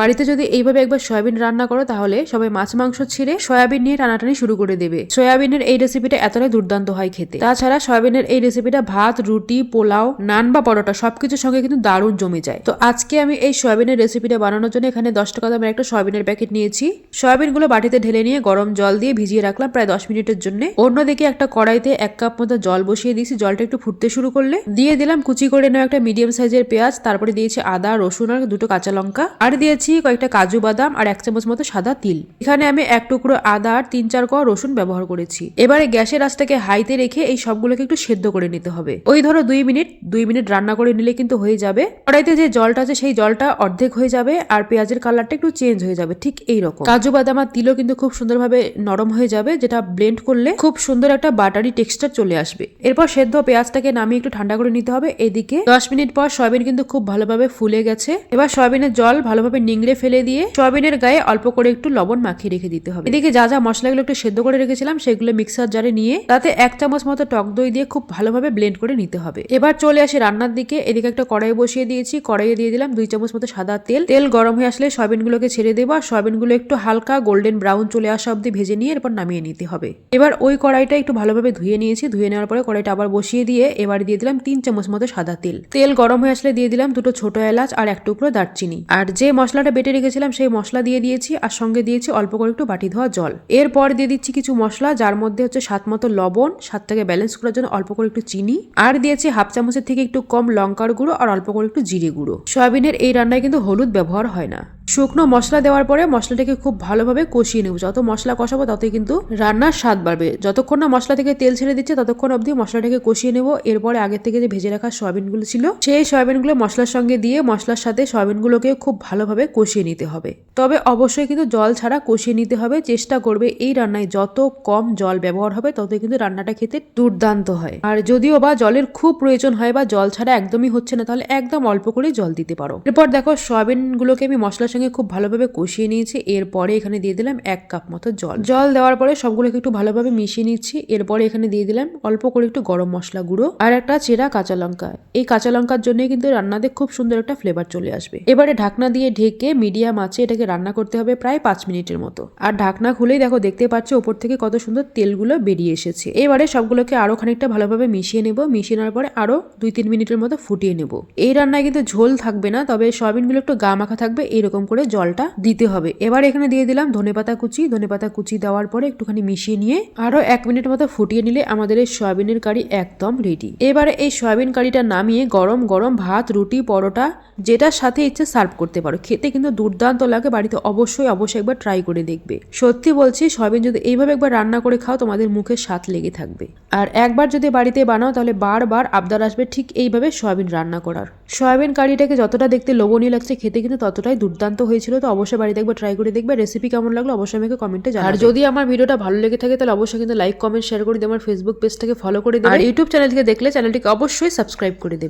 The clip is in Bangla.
বাড়িতে যদি এইভাবে একবার সয়াবিন রান্না করো, তাহলে সবাই মাছ মাংস ছেড়ে সয়াবিন নিয়ে টানাটানি শুরু করে দেবে। সয়াবিনের এই রেসিপিটা এতটাই দুর্দান্ত হয় খেতে। তাছাড়া সয়াবিনের এই রেসিপিটা ভাত, রুটি, পোলাও, নান বা পরোটা সবকিছুর সঙ্গে কিন্তু দারুণ জমে যায়। তো আজকে আমি এই সয়াবিনের রেসিপিটা বানানোর জন্য এখানে দশ টাকা দামের একটা সয়াবিনের প্যাকেট নিয়েছি। সয়াবিনগুলো বাটিতে ঢেলে নিয়ে গরম জল দিয়ে ভিজিয়ে রাখলাম প্রায় দশ মিনিটের জন্য। অন্যদিকে একটা কড়াইতে এক কাপ মতো জল বসিয়ে দিয়েছি। জলটা একটু ফুটতে শুরু করলে দিয়ে দিলাম কুচি করে নেওয়া একটা মিডিয়াম সাইজের পেঁয়াজ, তারপরে দিয়েছি আদা, রসুন আর দুটো কাঁচা লঙ্কা। আর দিয়েছি কয়েকটা কাজু বাদাম আর এক চামচ মতো সাদা তিল। এখানে আমি এক টুকরো আদা আর তিন চার কোয়া রসুন ব্যবহার করেছি। এবারে গ্যাসের আঁচটাকে হাইতে রেখে এই সবগুলোকে একটু সেদ্ধ করে নিতে হবে। ওই ধরো দুই মিনিট দুই মিনিট রান্না করে নিলে কিন্তু হয়ে যাবে। কড়াইতে যে জলটা আছে সেই জলটা অর্ধেক হয়ে যাবে আর পেঁয়াজের কালারটা একটু চেঞ্জ হয়ে যাবে, ঠিক এই রকম। কাজু বাদাম আর তিলও কিন্তু খুব সুন্দরভাবে নরম হয়ে যাবে, যেটা ব্লেন্ড করলে খুব সুন্দর একটা বাটারি টেক্সচার চলে আসবে। এরপর সেদ্ধ পেঁয়াজটাকে নামিয়ে একটু ঠান্ডা করে নিতে হবে। এদিকে দশ মিনিট পর সয়াবিন কিন্তু খুব ভালোভাবে ফুলে গেছে। এবার সয়াবিনের জল ভালোভাবে নিংড়ে ফেলে দিয়ে সয়াবিনের গায়ে অল্প করে একটু লবণ মাখিয়ে রেখে দিতে হবে। এদিকে যা যা মশলাগুলো একটু সেদ্ধ করে রেখেছিলাম, সেগুলো মিক্সার জারে নিয়ে তাতে এক চামচ মতো টক দই দিয়ে খুব ভালোভাবে ব্লেন্ড করে নিতে হবে। এবার চলে আসি রান্নার দিকে। এদিকে একটা কড়াই বসিয়ে দিয়েছি। কড়াইয়ে দিয়ে দিলাম দুই চামচ মতো সাদা তেল। তেল গরম হয়ে আসলে সয়াবিনগুলোকে ছেড়ে দেবো আর সয়াবিনগুলো একটু হালকা গোল্ডেন ব্রাউন চলে আসা অব্দি ভেজে নিয়ে এরপর নামিয়ে নিতে হবে। এবার ওই কড়াইটা একটু ভালোভাবে ধুয়ে নিয়েছি। ধুয়ে নেওয়ার পরে কড়াইটা আবার বসিয়ে দিয়ে এবার দিয়ে দিলাম তিন চামচ মতো সাদা তেল। তেল গরম হয়ে আসলে দিয়ে দিলাম দুটো ছোট এলাচ আর এক টুকরো দারচিনি। আর যে মশলাটা বেটে রেখেছিলাম, সেই মশলা দিয়ে দিয়েছি আর সঙ্গে দিয়েছি অল্প করে একটু বাটি ধোয়া জল। এরপর দিয়ে দিচ্ছি কিছু মশলা, যার মধ্যে হচ্ছে স্বাদ মতো লবণ, স্বাদটাকে ব্যালেন্স করার জন্য অল্প করে একটু চিনি আর দিয়েছি হাফ চামচের থেকে একটু কম লঙ্কার গুঁড়ো আর অল্প করে একটু জিরে গুঁড়ো। সয়াবিনের এই রান্নায় কিন্তু হলুদ ব্যবহার হয় না। শুকনো মশলা দেওয়ার পরে মশলাটাকে খুব ভালোভাবে কষিয়ে নেব। যত মশলা কষাবো ততই কিন্তু রান্নার স্বাদ বাড়বে। যতক্ষণ না মশলা থেকে তেল ছেড়ে দিচ্ছে, ততক্ষণ অবধি মশলাটাকে কষিয়ে নেব। এরপরে আগের থেকে যে ভেজে রাখা সয়াবিনগুলো ছিল, সেই সয়াবিনগুলো মশলার সঙ্গে দিয়ে মশলার সাথে সয়াবিনগুলোকে খুব ভালোভাবে কষিয়ে নিতে হবে। তবে অবশ্যই কিন্তু জল ছাড়া কষিয়ে নিতে হবে। চেষ্টা করবে এই রান্নায় যত কম জল ব্যবহার হবে, ততই কিন্তু রান্নাটা খেতে দুর্দান্ত হয়। আর যদিও বা জলের খুব প্রয়োজন হয় বা জল ছাড়া একদমই হচ্ছে না, তাহলে একদম অল্প করে জল দিতে পারো। এরপর দেখো সয়াবিনগুলোকে আমি মশলার সঙ্গে খুব ভালোভাবে কষিয়ে নিয়েছি। এরপরে এখানে দিয়ে দিলাম এক কাপ মতো জল। জল দেওয়ার পরে সবগুলোকে একটু ভালোভাবে মিশিয়ে নিচ্ছি। এরপরে এখানে দিয়ে দিলাম অল্প করে একটু গরম মশলা গুঁড়ো আর একটা চেরা কাঁচা লঙ্কা। এই কাঁচা লঙ্কার জন্য কিন্তু রান্নাতে খুব সুন্দর একটা ফ্লেভার চলে আসবে। এবারে ঢাকনা দিয়ে ঢেকে মিডিয়াম আছে এটাকে রান্না করতে হবে প্রায় পাঁচ মিনিটের মতো। আর ঢাকনা খুলেই দেখো, দেখতে পাচ্ছ ওপর থেকে কত সুন্দর তেলগুলো বেরিয়ে এসেছে। এবারে সবগুলোকে আরও খানিকটা ভালোভাবে মিশিয়ে নেব। মিশিয়ে নেওয়ার পরে আরও দুই তিন মিনিটের মতো ফুটিয়ে নেব। এই রান্নায় কিন্তু ঝোল থাকবে না, তবে সয়াবিনগুলো একটু গা মাখা থাকবে, এরকম করে জলটা দিতে হবে। এবার এখানে দিয়ে দিলাম ধনেপাতা কুচি। ধনেপাতা কুচি দেওয়ার পরে একটুখানি মিশিয়ে নিয়ে আরও এক মিনিট মতো ফুটিয়ে নিলে আমাদের এই সয়াবিনের কারি একদম রেডি এবারে এই সয়াবিন কারিটা নামিয়ে গরম গরম ভাত, রুটি, পরোটা যেটার সাথে ইচ্ছে সার্ভ করতে পারো। খেতে কিন্তু দুর্দান্ত লাগে, বাড়িতে অবশ্যই অবশ্যই একবার ট্রাই করে দেখবে। সত্যি বলছি, সয়াবিন যদি এইভাবে একবার রান্না করে খাও, তোমাদের মুখে স্বাদ লেগে থাকবে। আর একবার যদি বাড়িতে বানাও তাহলে বারবার আবদার আসবে ঠিক এইভাবে সয়াবিন রান্না করার। সয়াবিন কারিটাকে যতটা দেখতে লোবনীয় লাগছে খেতে কিন্তু ততটাই দুর্দান্ত হয়েছিল। তো অবশ্যই বাড়িতে একবার ট্রাই করে দেখবে। রেসিপি কেমন লাগল অবশ্যই আমাকে কমেন্টে জানাবে। আর যদি আমার ভিডিওটা ভালো লেগে থাকে তাহলে অবশ্যই কিন্তু লাইক কমেন্ট শেয়ার করে দেবে আমার ফেসবুক পেজটাকে ফলো করে দেবে। আর ইউটিউব চ্যানেল থেকে দেখলে চ্যানেলটিকে অবশ্যই সাবস্ক্রাইব করে দেবে।